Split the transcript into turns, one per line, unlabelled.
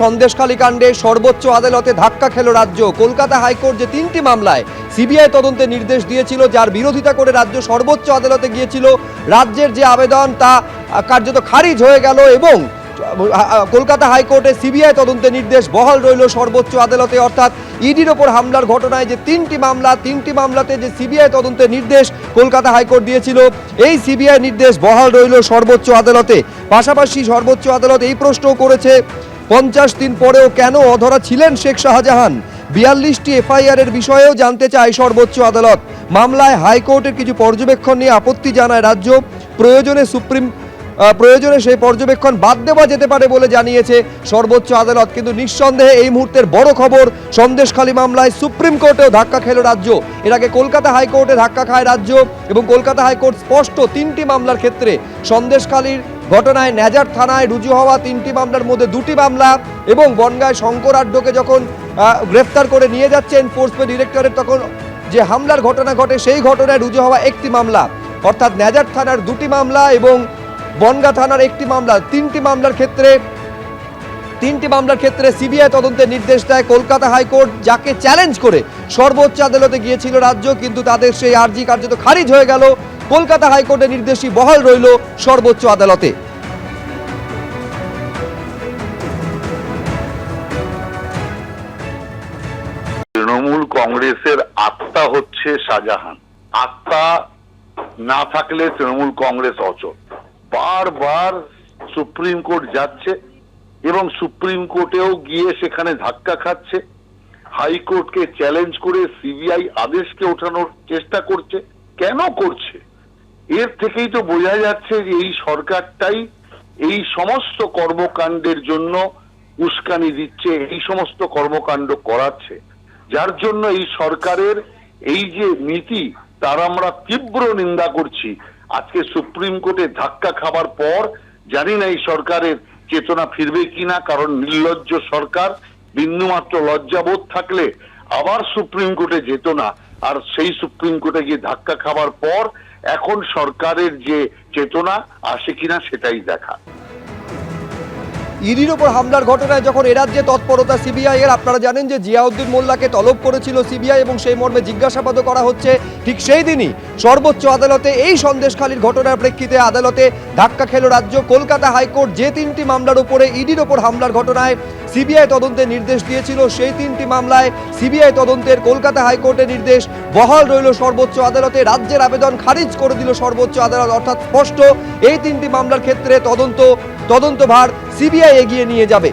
সন্দেশখালী কাণ্ডে সর্বোচ্চ আদালতে ধাক্কা খেল রাজ্য। কলকাতা হাইকোর্ট যে তিনটি মামলায় সিবিআই তদন্তে নির্দেশ দিয়েছিল, যার বিরোধিতা করে রাজ্য সর্বোচ্চ আদালতে গিয়েছিল। রাজ্যের যে আবেদন, তা কার্যত খারিজ হয়ে গেল এবং, কলকাতা হাইকোর্টে সিবিআই তদন্তে নির্দেশ বহাল রইল সর্বোচ্চ আদালতে। অর্থাৎ ইডির ওপর হামলার ঘটনায় যে তিনটি মামলা, তিনটি মামলাতে যে সিবিআই তদন্তের নির্দেশ কলকাতা হাইকোর্ট দিয়েছিল, এই সিবিআই নির্দেশ বহাল রইল সর্বোচ্চ আদালতে। পাশাপাশি সর্বোচ্চ আদালত এই প্রশ্নও করেছে পঞ্চাশ দিন পরেও কেন অধরা ছিলেন শেখ শাহজাহান? বিয়াল্লিশটি এফআইআর এর বিষয়েও জানতে চায় সর্বোচ্চ আদালত। মামলায় হাইকোর্টের কিছু পর্যবেক্ষণ নিয়ে আপত্তি জানায় রাজ্য। প্রয়োজনে সুপ্রিম প্রয়োজনে সেই পর্যবেক্ষণ বাদ দেওয়া যেতে পারে বলে জানিয়েছে সর্বোচ্চ আদালত। কিন্তু নিঃসন্দেহে এই মুহূর্তের বড় খবর, সন্দেশখালী মামলায় সুপ্রিম কোর্টেও ধাক্কা খেল রাজ্য। এর আগে কলকাতা হাইকোর্টে ধাক্কা খায় রাজ্য এবং কলকাতা হাইকোর্ট স্পষ্ট তিনটি মামলার ক্ষেত্রে সন্দেশখালীর ঘটনায় ন্যাজার থানায় রুজু হওয়া তিনটি মামলার মধ্যে দুটি মামলা এবং বনগায় শঙ্কর আড্ডকে যখন গ্রেফতার করে নিয়ে যাচ্ছে এনফোর্সমেন্ট ডিরেক্টরের তখন যে হামলার ঘটনা ঘটে সেই ঘটনায় রুজু হওয়া একটি মামলা। অর্থাৎ ন্যাজার থানার দুটি মামলা এবং বনগা থানার একটি মামলা। তিনটি মামলার ক্ষেত্রে, তিনটি মামলার ক্ষেত্রে সিবিআই তদন্তের নির্দেশ দেয় কলকাতা হাইকোর্ট, যাকে চ্যালেঞ্জ করে সর্বোচ্চ আদালতে গিয়েছিল রাজ্য, কিন্তু তাদের সেই আর্জি কার্যত খারিজ হয়ে গেল। কলকাতা হাইকোর্টের নির্দেশই বহাল রইল সর্বোচ্চ আদালতে।
তৃণমূল কংগ্রেসের আত্মা হচ্ছে শাহজাহান। আত্মা না থাকলে তৃণমূল কংগ্রেস অচল। বারবার সুপ্রিম কোর্ট যাচ্ছে এবং সুপ্রিম কোর্টেও গিয়ে সেখানে ধাক্কা খাচ্ছে। হাইকোর্টকে চ্যালেঞ্জ করে সিবিআই আদেশকে ওঠানোর চেষ্টা করছে। কেন করছে? এর থেকেই তো বোঝা যাচ্ছে যে এই সরকারটাই এই সমস্ত কর্মকাণ্ডের জন্য উস্কানি দিচ্ছে, এই সমস্ত কর্মকাণ্ড করাচ্ছে। যার জন্য এই সরকারের এই যে নীতি, তার আমরা তীব্র নিন্দা করছি। আজকে সুপ্রিম কোর্টে ধাক্কা খাবার পর জানি না এই সরকারের চেতনা ফিরবে কিনা, কারণ নির্লজ্জ সরকার, বিন্দুমাত্র লজ্জাবোধ থাকলে আবার সুপ্রিম কোর্টে যেত না। আর সেই সুপ্রিম কোর্টে গিয়ে ধাক্কা খাবার পর এখন সরকারের যে চেতনা আসে কিনা সেটাই দেখা।
ইডির ওপর হামলার ঘটনায় যখন এ রাজ্যে তৎপরতা সিবিআই এর, আপনারা জানেন যে জিয়াউদ্দিন মোল্লাকে তলব করেছিল সিবিআই এবং সেই মর্মে জিজ্ঞাসাবাদ করা হচ্ছে। ঠিক সেই দিনই সর্বোচ্চ আদালতে এই সন্দেশখালীর ঘটনার প্রেক্ষিতে আদালতে ধাক্কা খেল রাজ্য কলকাতা হাইকোর্ট। যে তিনটি মামলার উপরে ইডির ওপর হামলার ঘটনায় সিবিআই তদন্তের নির্দেশ দিয়েছিল, সেই তিনটি মামলায় সিবিআই তদন্তের কলকাতা হাইকোর্টের নির্দেশ। বহাল রইল সর্বোচ্চ আদালতে, রাজ্যের আবেদন খারিজ করে দিল সর্বোচ্চ আদালত। অর্থাৎ স্পষ্ট, এই তিনটি মামলার ক্ষেত্রে তদন্ত তদন্তভার সিবিআই এগিয়ে নিয়ে যাবে।